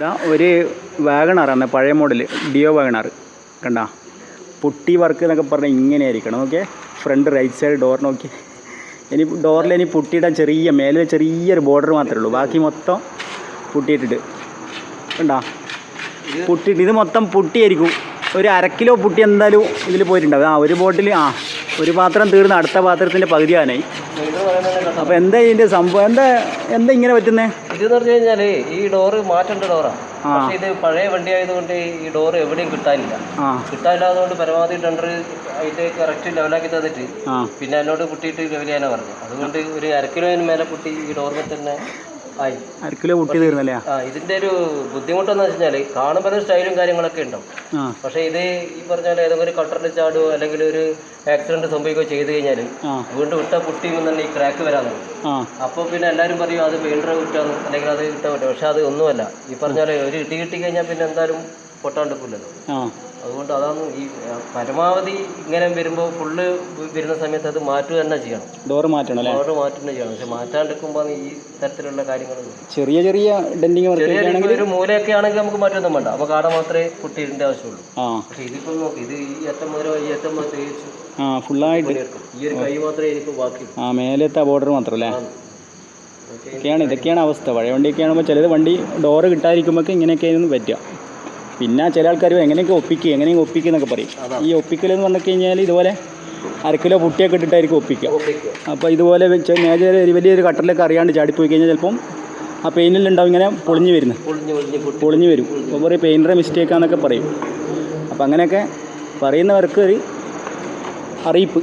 ഇതാ ഒരു വാഗണാറാണ് പഴയ മോഡൽ ഡിയോ വാഗണാർ കണ്ട? പുട്ടി വർക്ക് എന്നൊക്കെ പറഞ്ഞാൽ ഇങ്ങനെ ആയിരിക്കണം okay front right side door നോക്കി. ഇനി ഡോറിൽ ഇനി പുട്ടിയിടാൻ ചെറിയ മേലെ ചെറിയൊരു ബോർഡർ മാത്രമേ ഉള്ളൂ. ബാക്കി മൊത്തം പുട്ടിയിട്ടിട്ട്. കണ്ടാ? പുട്ടിയിട്ട് ഇത് മൊത്തം പുട്ടിയായിരിക്കും. ഒരു അരക്കിലോ കിലോ പുട്ടി എന്തായാലും ഇതിൽ പോയിട്ടുണ്ടാവും ആ ഒരു ബോട്ടിൽ ആ ഒരു പാത്രം തീർന്ന് അടുത്ത പാത്രത്തിന്റെ പകുതിയാനായി. അപ്പോൾ എന്താ ഇതിന്റെ സംഭവം? എന്താ എന്താ ഇങ്ങനെ പറ്റുന്നേ? ഇതെന്ന് പറഞ്ഞു കഴിഞ്ഞാൽ ഈ ഡോറ് മാറ്റേണ്ട ഡോറാണ് പക്ഷെ ഇത് പഴയ വണ്ടി ആയതുകൊണ്ട് ഈ ഡോറ് എവിടെയും കിട്ടാനില്ല. കിട്ടാനില്ലാതുകൊണ്ട് പരമാവധി ടെൻഡർ അതിന്റെ കറക്റ്റ് ലെവലാക്കി തന്നിട്ട് പിന്നെ എന്നോട് പുട്ടിയിട്ട് ലെവൽ ചെയ്യാനാ പറഞ്ഞു. അതുകൊണ്ട് ഒരു അര കിലോന് മേലെ പുട്ടി ഈ ഡോറിന് തന്നെ ആയി. അര കിലോ പുട്ടി തീർന്നല്ലേ ആ ഇതിന്റെ ഒരു ബുദ്ധിമുട്ടെന്ന് വെച്ചാൽ കാണുമ്പോൾ സ്റ്റൈലും കാര്യങ്ങളൊക്കെ ഉണ്ടാവും. പക്ഷെ ഇത് ഈ പറഞ്ഞ പോലെ ഏതെങ്കിലും ഒരു കട്ടറിൽ ചാടുകയോ അല്ലെങ്കിൽ ഒരു ആക്സിഡന്റ് സംഭവിക്കുകയോ ചെയ്ത് കഴിഞ്ഞാൽ വീണ്ടും ഇട്ട തന്നെ ഈ ക്രാക്ക് വരാൻ തുടങ്ങും. അപ്പോൾ പിന്നെ എല്ലാവരും പറയും അത് പെയിന്റർ കുറ്റാന്ന് അല്ലെങ്കിൽ അത് ഇട്ട പറ്റും പക്ഷെ അത് ഒന്നുമല്ല. ഈ പറഞ്ഞ പോലെ ഒരു ഇടി കിട്ടി കഴിഞ്ഞാൽ പിന്നെ എന്തായാലും പൊട്ടാണ്ടിക്കില്ലല്ലോ ആ. അതുകൊണ്ട് അതാണ് ഈ പരമാവധി ഇങ്ങനെ വരുമ്പോൾ ഫുള്ള് വരുന്ന സമയത്ത് അത് മാറ്റുക തന്നെ ചെയ്യണം. ഡോർ മാറ്റണം ഡോർ തന്നെ ചെയ്യണം. പക്ഷെ മാറ്റാണ്ടിരിക്കുമ്പോൾ ഈ തരത്തിലുള്ള കാര്യങ്ങൾ ചെറിയ ചെറിയ ഡെന്റിങ് ചെറിയ ഒരു മൂലയൊക്കെ ആണെങ്കിൽ നമുക്ക് മാറ്റൊന്നും വേണ്ട. അപ്പോൾ കാട മാത്രമേ കുട്ടിയിടേണ്ട ആവശ്യമുള്ളൂ. പക്ഷെ ഇതിപ്പോൾ നോക്കി ഇത് ഈ അറ്റം മുതലോ ഈ അറ്റം മുതൽ തേച്ച് ആ ഫുള്ളായിട്ട്. ഈ ഒരു കൈ മാത്രമേ എനിക്ക് ബാക്കി ആ മേലത്തെ ബോർഡർ മാത്രം അല്ലേ? ഓക്കെ ഇതൊക്കെയാണ് അവസ്ഥ. പഴയ വണ്ടിയൊക്കെ ആകുമ്പോൾ ചിലത് വണ്ടി ഡോറ് കിട്ടാതിരിക്കുമ്പോൾ ഇങ്ങനെയൊക്കെയായിരുന്നു പറ്റുക. പിന്നെ ചില ആൾക്കാർ എങ്ങനെയൊക്കെ ഒപ്പിക്കുക എങ്ങനെയൊക്കെ ഒപ്പിക്കുക എന്നൊക്കെ പറയും. ഈ ഒപ്പിക്കലെന്ന് പറഞ്ഞു കഴിഞ്ഞാൽ ഇതുപോലെ അര കിലോ പുട്ടിയൊക്കെ ഇട്ടിട്ടായിരിക്കും ഒപ്പിക്കുക. അപ്പോൾ ഇതുപോലെ മേജർ ഒരു വലിയൊരു കട്ടറിലൊക്കെ അറിയാണ്ട് ചാടിപ്പോയി കഴിഞ്ഞാൽ ചിലപ്പം ആ പെയിനിലുണ്ടാവും ഇങ്ങനെ പൊളിഞ്ഞു വരുന്നത് പൊളിഞ്ഞു വരും. അപ്പോൾ പറയും പെയിന്റെ മിസ്റ്റേക്കാന്നൊക്കെ പറയും. അപ്പോൾ അങ്ങനെയൊക്കെ പറയുന്നവർക്ക് ഒരു അറിയിപ്പ്.